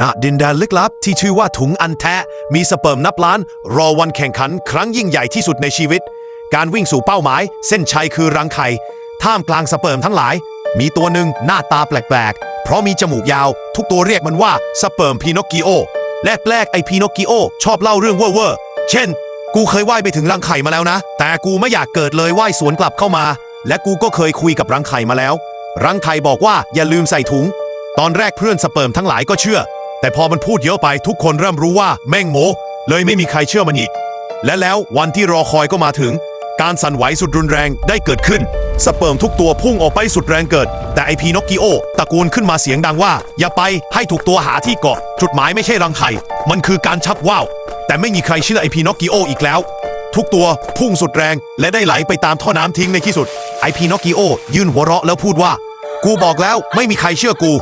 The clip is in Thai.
ณดินแดนลึกลับที่ชื่อว่าถุงอันแทะ มีสเปิร์มนับล้าน รอวันแข่งขันครั้งยิ่งใหญ่ที่สุดในชีวิต การวิ่งสู่เป้าหมาย เส้นชัยคือรังไข่ท่ามกลางสเปิร์มทั้งหลาย มีตัวหนึ่งหน้าตาแปลกๆ เพราะมีจมูกยาว ทุกตัวเรียกมันว่าสเปิร์มพีนอคกิโอและแปลกไอพีนอคกิโอชอบเล่าเรื่องเว่อร์เช่น กูเคยว่ายไปถึงรังไข่มาแล้วนะ แต่กูไม่อยากเกิดเลยว่ายสวนกลับเข้ามา และกูก็เคยคุยกับรังไข่มาแล้ว รังไข่บอกว่าอย่าลืมใส่ถุง ตอนแรกเพื่อนสเปิร์มทั้งหลายก็เชื่อ แต่พอมันพูดเยอะไปทุกคนเริ่มรู้ว่าแม่งโมเลยไม่มีใครเชื่อมันอีก และแล้ววันที่รอคอยก็มาถึง การสั่นไหวสุดรุนแรงได้เกิดขึ้น สเปิร์มทุกตัวพุ่งออกไปสุดแรงเกิด แต่ไอพีนอคกิโอตะโกนขึ้นมาเสียงดังว่า อย่าไปให้ถูกตัวหาที่เกาะ จุดหมายไม่ใช่รังไข่ มันคือการชักว่าว แต่ไม่มีใครเชื่อไอพีนอคกิโออีกแล้ว ทุกตัวพุ่งสุดแรง และได้ไหลไปตามท่อน้ำทิ้งในที่สุดไอพีนอคกิโอ ยื่นหัวเราะแล้วพูดว่า กูบอกแล้วไม่มีใครเชื่อกู